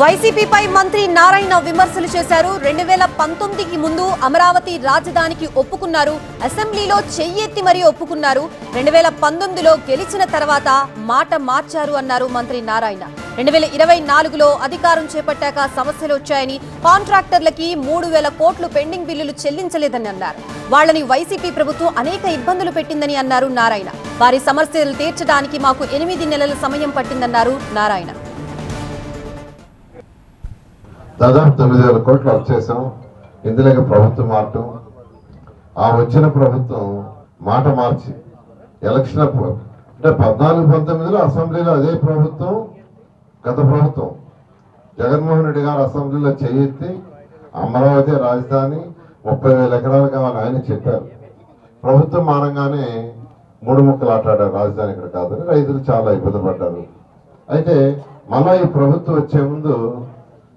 వైసీపీపై మంత్రి నారాయణ విమర్శలు చేశారు. రెండు వేల పంతొమ్మిదికి ముందు అమరావతి రాజధానికి ఒప్పుకున్నారు. అసెంబ్లీలో చెయ్యెత్తి మరీ ఒప్పుకున్నారు. రెండు వేల పంతొమ్మిదిలో గెలిచిన తర్వాత మాట మార్చారు అన్నారు మంత్రి నారాయణ. రెండు వేల ఇరవై నాలుగులో అధికారం చేపట్టాక సమస్యలు వచ్చాయని కాంట్రాక్టర్లకి మూడు వేల కోట్లు పెండింగ్ బిల్లులు చెల్లించలేదని అన్నారు. వాళ్ళని వైసీపీ ప్రభుత్వం అనేక ఇబ్బందులు పెట్టిందని అన్నారు నారాయణ. వారి సమస్యలు తీర్చడానికి మాకు ఎనిమిది నెలల సమయం పట్టిందన్నారు నారాయణ. దాదాపు తొమ్మిది వేల కోట్లు వచ్చేసాం ఇందులోకి ప్రభుత్వం మారటం. ఆ వచ్చిన ప్రభుత్వం మాట మార్చి ఎలక్షన్ అంటే పద్నాలుగు పంతొమ్మిదిలో అసెంబ్లీలో అదే ప్రభుత్వం గత ప్రభుత్వం. జగన్మోహన్ రెడ్డి గారు అసెంబ్లీలో చేయెత్తి అమరావతి రాజధాని ముప్పై వేల ఎకరాలు కావాలని ఆయన చెప్పారు. ప్రభుత్వం మారంగానే మూడు ముక్కలు ఆటాడారు. రాజధాని ఇక్కడ కాదని రైతులు చాలా ఇబ్బంది పడ్డారు. అయితే మళ్ళా ఈ ప్రభుత్వం వచ్చే ముందు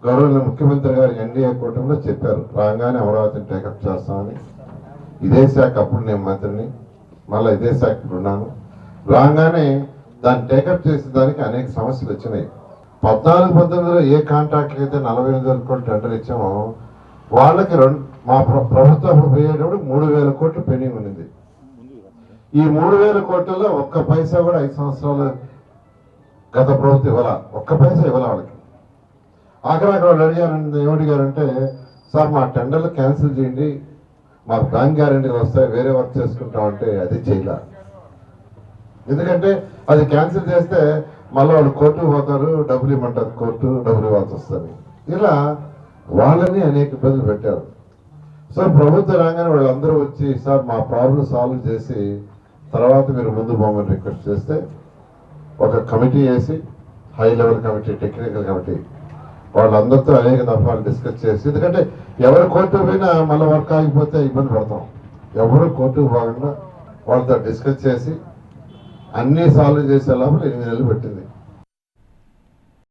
గౌరవ ముఖ్యమంత్రి గారు ఎన్డీఏ కూటమిలో చెప్పారు. రాగానే అమరావతిని టేకప్ చేస్తామని. ఇదే శాఖ అప్పుడు నేను మంత్రిని. మళ్ళీ ఇదే శాఖ ఇప్పుడు ఉన్నాను. రాగానే దాన్ని టేకప్ చేసే దానికి అనేక సమస్యలు వచ్చినాయి. పద్నాలుగు పంతొమ్మిదిలో ఏ కాంట్రాక్ట్ అయితే నలభై ఎనిమిది వేల కోట్లు టెండర్ ఇచ్చామో వాళ్ళకి రెండు మా ప్రభుత్వం అప్పుడు పోయేటప్పుడు మూడు వేల కోట్లు పెండింగ్ ఉన్నింది. ఈ మూడు వేల కోట్లలో ఒక్క పైసా కూడా ఐదు సంవత్సరాలు గత ప్రభుత్వం ఇవ్వాల. ఒక్క పైసా ఇవ్వాల వాళ్ళకి. ఆఖరి అక్కడ వాళ్ళు అడిగారంటే ఏమడిగారంటే సార్ మా టెండర్లు క్యాన్సిల్ చేయండి. మా బ్యాంక్ గ్యారెంటీలు వస్తాయి. వేరే వర్క్ చేసుకుంటామంటే అది చేయలే. ఎందుకంటే అది క్యాన్సిల్ చేస్తే మళ్ళీ వాళ్ళు కోర్టుకు పోతారు డబ్బులు ఇవ్వమంటారు కోర్టు డబ్బులు ఇవ్వాల్సి వస్తుంది. ఇలా వాళ్ళని అనేక ఇబ్బందులు పెట్టారు. సో ప్రభుత్వ రాగానే వాళ్ళందరూ వచ్చి సార్ మా ప్రాబ్లం సాల్వ్ చేసి తర్వాత మీరు ముందు పోమని రిక్వెస్ట్ చేస్తే ఒక కమిటీ వేసి high level committee technical committee వాళ్ళందరితో అనేక దఫాలు డిస్కస్ చేసి ఎందుకంటే ఎవరు కోర్టు పోయినా మళ్ళీ వర్క్ ఆగిపోతే ఇబ్బంది పడతాం. ఎవరు కోర్టుకు పోకుండా వాళ్ళతో డిస్కస్ చేసి అన్ని సాల్వ్ చేసే లోపల ఎనిమిది నెలలు పెట్టింది.